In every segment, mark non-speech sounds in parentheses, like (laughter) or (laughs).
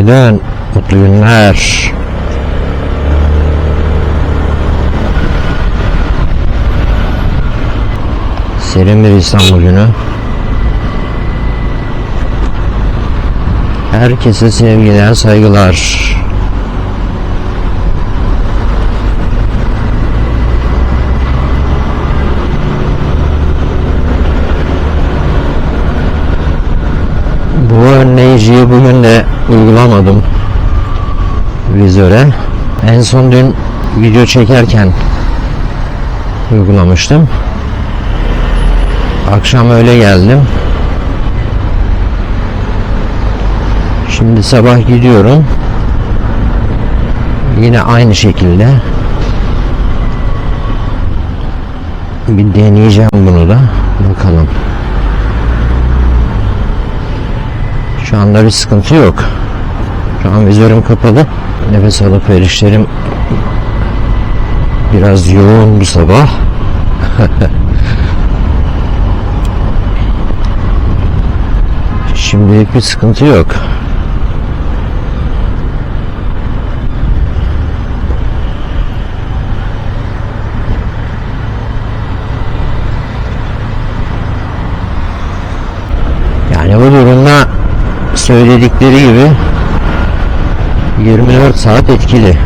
Günaydın, mutlu günler. Serin bir İstanbul günü. Herkese sevgiler, saygılar. Bu önleyiciyi bugün de uygulamadım vizöre. En son dün video çekerken uygulamıştım. Akşam öyle geldim. Şimdi sabah gidiyorum. Yine aynı şekilde. Bir deneyeceğim bunu da. Bakalım. Şu anda bir sıkıntı yok. Şu an vizörüm kapalı. Nefes alıp verişlerim biraz yoğun bu sabah. (laughs) Şimdilik bir sıkıntı yok. Yani bu durumda söyledikleri gibi 24 saat etkili.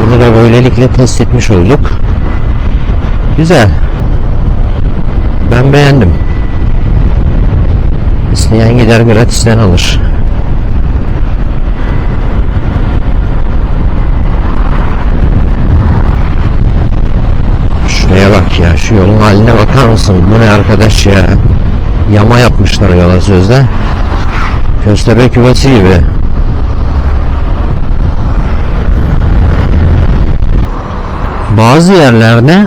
Bunu da böylelikle test etmiş olduk. Güzel. Ben beğendim. İsteyen gider gratisten alır. Şuraya bak ya şu yolun haline bakar mısın? Bu ne arkadaş ya? Yama yapmışlar yola sözde. Köstebek yuvası gibi. Bazı yerlerde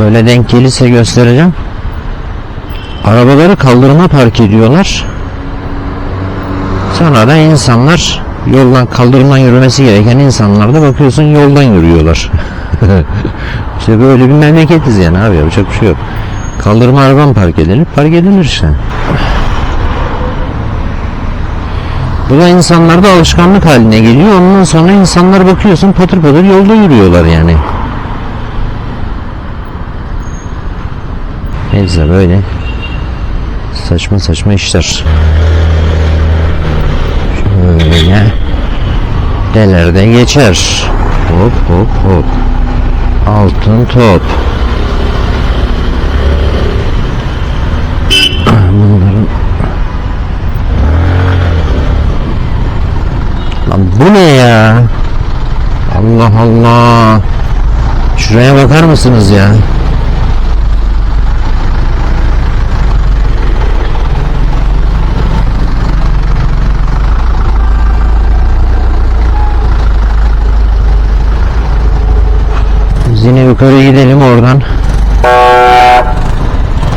böyle denk gelirse göstereceğim. Arabaları kaldırıma park ediyorlar. Sonra da insanlar yoldan kaldırımdan yürümesi gereken insanlar da bakıyorsun yoldan yürüyorlar. (laughs) işte böyle bir memleketiz yani abi yapacak bir şey yok. Kaldırıma arabam park edilir, park edilir işte. Bu da insanlarda alışkanlık haline geliyor. Ondan sonra insanlar bakıyorsun patır patır yolda yürüyorlar yani. Neyse böyle saçma saçma işler. Şöyle delerde geçer. Hop hop hop. Altın top. Bunların Lan bu ya? Allah Allah. Şuraya bakar mısınız ya? Biz yine yukarı gidelim oradan.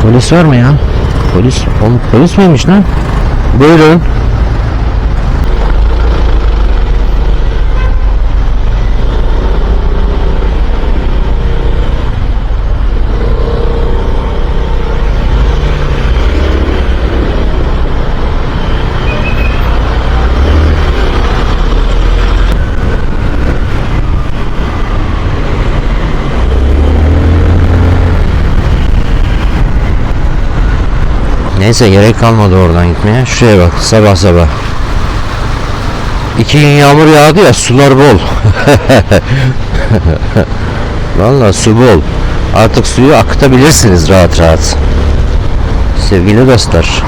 Polis var mı ya? Polis, polis miymiş lan? Buyurun. Neyse gerek kalmadı oradan gitmeye. Şuraya bak sabah sabah. İki gün yağmur yağdı ya sular bol. (laughs) Vallahi su bol. Artık suyu akıtabilirsiniz rahat rahat. Sevgili dostlar.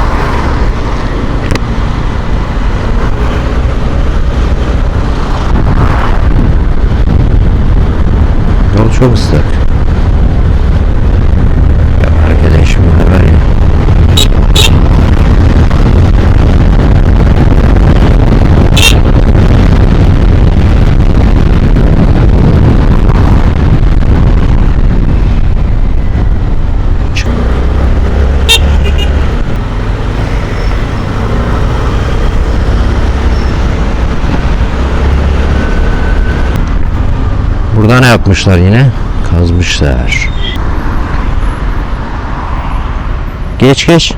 Yol çok ıslak. Ya arkadaşım ne var ya. Burada ne yapmışlar yine? Kazmışlar. Geç geç.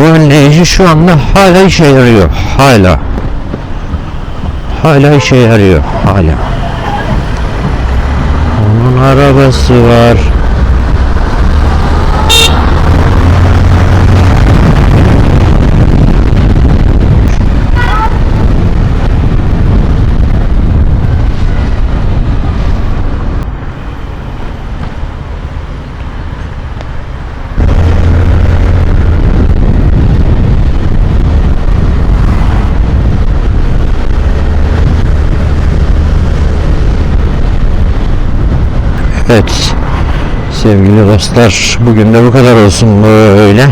Enerji şu anda hala işe yarıyor. Hala. Hala işe yarıyor. Hala. Onun arabası var. Evet. Sevgili dostlar, bugün de bu kadar olsun böyle.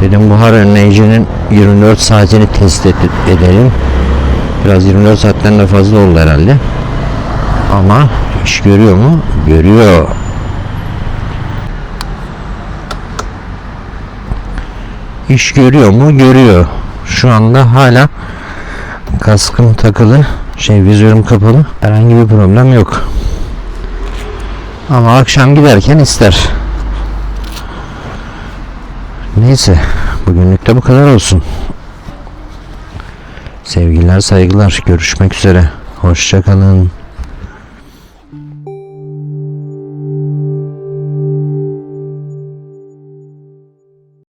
Dedim buhar önleyicinin 24 saatini test edelim. Biraz 24 saatten de fazla oldu herhalde. Ama iş görüyor mu? Görüyor. İş görüyor mu? Görüyor. Şu anda hala kaskım takılı, şey vizörüm kapalı. Herhangi bir problem yok. Ama akşam giderken ister. Neyse. Bugünlük de bu kadar olsun. Sevgiler saygılar. Görüşmek üzere. Hoşçakalın.